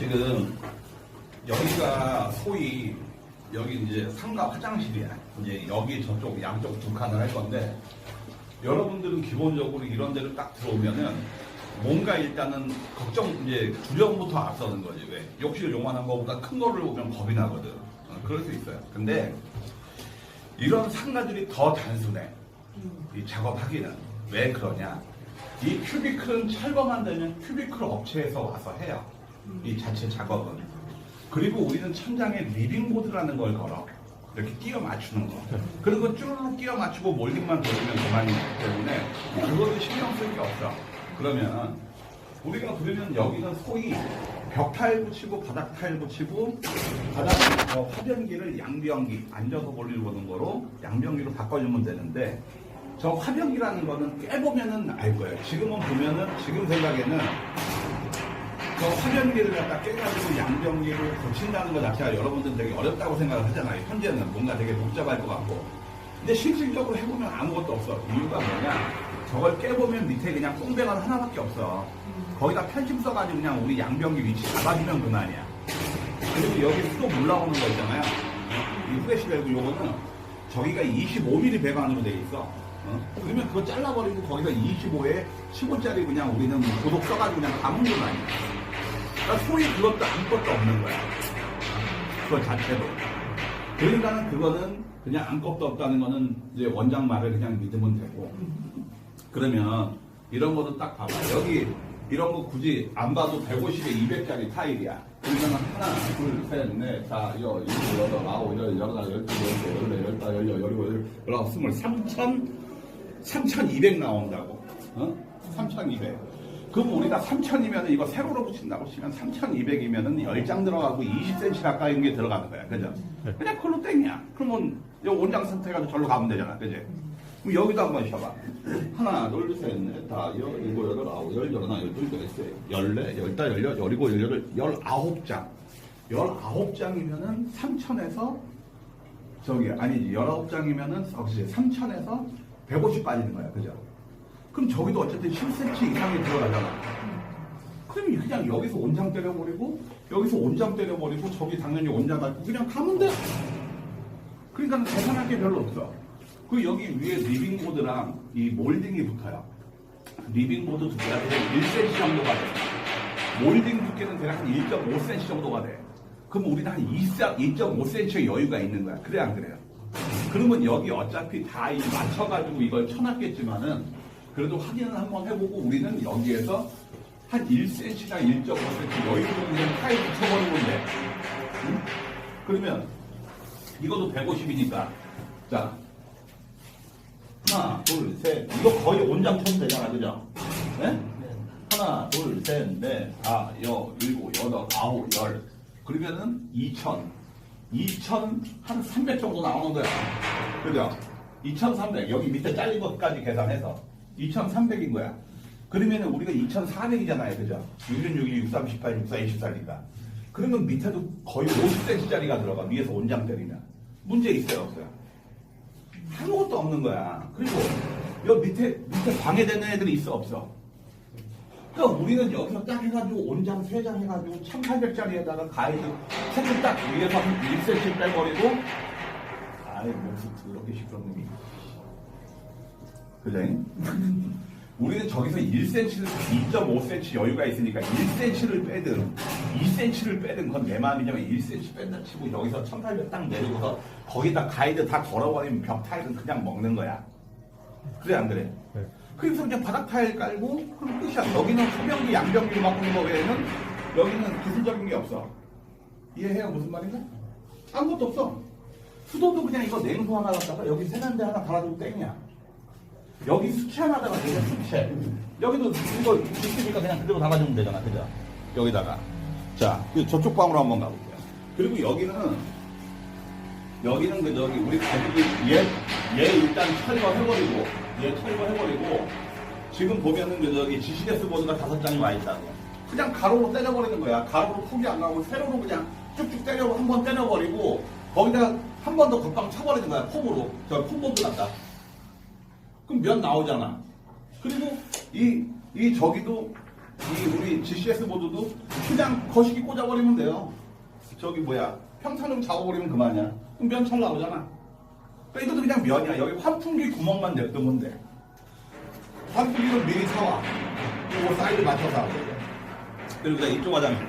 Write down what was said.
지금 여기가 소위 여기 이제 상가 화장실이야. 이제 여기 저쪽 양쪽 두 칸을 할 건데 여러분들은 기본적으로 이런 데를 딱 들어오면은 뭔가 일단은 걱정 이제 두려움부터 앞서는 거지 왜 욕실 요만한 거보다 큰 거를 보면 겁이 나거든. 어, 그럴 수 있어요. 근데 이런 상가들이 더 단순해. 이 작업하기는 왜 그러냐? 이 큐비클은 철거만 되면 큐비클 업체에서 와서 해요. 이 자체 작업은. 그리고 우리는 천장에 리빙 보드라는 걸 걸어. 이렇게 끼워 맞추는 거. 거 쭈르륵 끼워 맞추고 몰딩만 돌리면 그만이기 때문에 그거를 신경 쓸 게 없어. 그러면 우리가 그러면 여기는 소위 벽 타일 붙이고 바닥 타일 붙이고 바닥 어, 화변기를 양변기 앉아서 볼일 보는 거로 양변기로 바꿔주면 되는데 저 화변기라는 거는 깨보면은 알 거예요. 지금은 보면은 지금 생각에는 저 화면기를 갖다 깨가지고 양변기를 고친다는 것 자체가 여러분들 되게 어렵다고 생각을 하잖아요. 현재는 뭔가 되게 복잡할 것 같고. 근데 실질적으로 해보면 아무것도 없어. 이유가 뭐냐? 저걸 깨보면 밑에 그냥 꽁배가 하나밖에 없어. 거기다 편집 써가지고 그냥 우리 양변기 위치 잡아주면 그만이야. 그리고 여기 수도 물 나오는 거 있잖아요. 이 후레쉬 밸브 요거는 저기가 25mm 배관으로 돼 있어. 어? 그러면 그거 잘라버리고 거기서 25에 15짜리 그냥 우리는 고독 써가지고 그냥 감은 건 아니야. 그러니까 소위 그것도 아무것도 없는 거야. 그거 자체도. 그러니까는 그거는 그냥 아무것도 없다는 거는 이제 원장 말을 그냥 믿으면 되고. 그러면 이런 거도 딱 봐봐. 여기 이런 거 굳이 안 봐도 150에 200짜리 타일이야. 그러면 하나, 둘, 셋, 넷, 다, 여, 일곱, 여덟, 아홉, 열, 열하나, 열두, 열세, 열네, 열다, 열여, 열일곱, 열, 열아홉, 스물, 삼천, 삼천이백 나온다고. 어? 삼천이백. 그럼 우리가 3,000이면 이거 세로로 붙인다고 치면 3,200이면은 10장 들어가고 20cm 가까이 게 들어가는 거야. 그죠? 그냥 그걸로 땡이야. 그러면 요 원장 선택해가지고 절로 가면 되잖아. 그지? 그럼 여기도 한번 쉬어봐. 하나, 둘, 셋, 넷, 다, 여, 일곱, 여덟, 아홉, 열, 열하나, 열둘, 열세, 열네, 열다, 열여, 열이고, 열여덟, 열아홉 장. 열아홉 장이면은 3,000에서 저기, 아니지. 열아홉 장이면은, 어, 그치. 3,000에서 150 빠지는 거야. 그죠? 그럼 저기도 어쨌든 10cm 이상이 들어가잖아. 그럼 그냥 여기서 온장 때려버리고 여기서 온장 때려버리고 저기 당연히 온장 갖고 그냥 가면 돼. 그러니까 계산할 게 별로 없어. 그 여기 위에 리빙보드랑 이 몰딩이 붙어요. 리빙보드 두께가 대략 1cm 정도가 돼. 몰딩 두께는 대략 한 1.5cm 정도가 돼. 그럼 우리는 한 2.5cm의 여유가 있는 거야. 그래 안 그래요? 그러면 여기 어차피 다이 맞춰가지고 이걸 쳐놨겠지만은 그래도 확인을 한번 해보고 우리는 여기에서 한 1cm나 1.5cm 여유 정도는 타일 붙여버리면 돼. 응? 그러면 이것도 150이니까 자 하나 둘 셋 이거 거의 온장 쳐도 되잖아 그죠? 네? 하나 둘 셋 넷 다 여 일곱 여덟 아홉 열 그러면은 2천 2천 한300 정도 나오는 거야 그죠? 2,300 여기 밑에 잘린 것까지 계산해서 2,300인 거야. 그러면 우리가 2,400이잖아요. 그죠? 666, 6318, 6424니까. 그러면 밑에도 거의 50cm짜리가 들어가. 위에서 온장 때리면. 문제 있어요? 없어요? 아무것도 없는 거야. 그리고 여기 밑에, 밑에 방해되는 애들이 있어? 없어? 그러니까 우리는 여기서 딱 해가지고 온장 3장 해가지고 1800짜리에다가 가이드 색을 딱 위에서 한 1cm 빼버리고 아이 목수 더럽게 시끄럽네 그죠? 우리는 저기서 1cm를 2.5cm 여유가 있으니까 1cm를 빼든 2cm를 빼든 그건 내 마음이지만 1cm 뺀다 치고 여기서 1800 딱 내리고서 거기다 가이드 다 걸어버리면 벽 타일은 그냥 먹는 거야 그래 안 그래? 네. 그래서 그냥 바닥 타일 깔고 그럼 끝이야 여기는 소변기 양변기로 바꾸는 거 외에는 여기는 기술적인 게 없어 이해해요 무슨 말인가? 아무것도 없어 수도도 그냥 이거 냉수 하나 갖다가 여기 세면대 하나 달아주고 땡이야 여기 수채 하나다가 여기 수채 여기도 이거 있으니까 그냥 그대로 담아주면 되잖아 그죠? 여기다가. 자그 저쪽 방으로 한번 가볼게요. 그리고 여기는 여기는 그 저기 우리 가족이 얘, 얘 일단 철거해버리고 얘 철거해버리고 지금 보면은 그 저기 지시데스 보드가 다섯 장이 와 있다고. 그냥 가로로 때려버리는 거야. 가로로 폭이 안 나오고 세로로 그냥 쭉쭉 때려 한번 때려버리고 거기다가 한번 더 겉방 쳐버리는 거야 폼으로. 저 폼보드 갖다 그럼 면 나오잖아. 그리고 이, 이 저기도 이 우리 GCS 보드도 그냥 거시기 꽂아버리면 돼요. 저기 뭐야 평탄으로 잡아버리면 그만이야. 그럼 면 잘 나오잖아. 그러니까 이것도 그냥 면이야. 여기 환풍기 구멍만 냅두면 돼. 환풍기는 미리 사와. 이거 사이즈 맞춰서. 그리고 이쪽 화장실.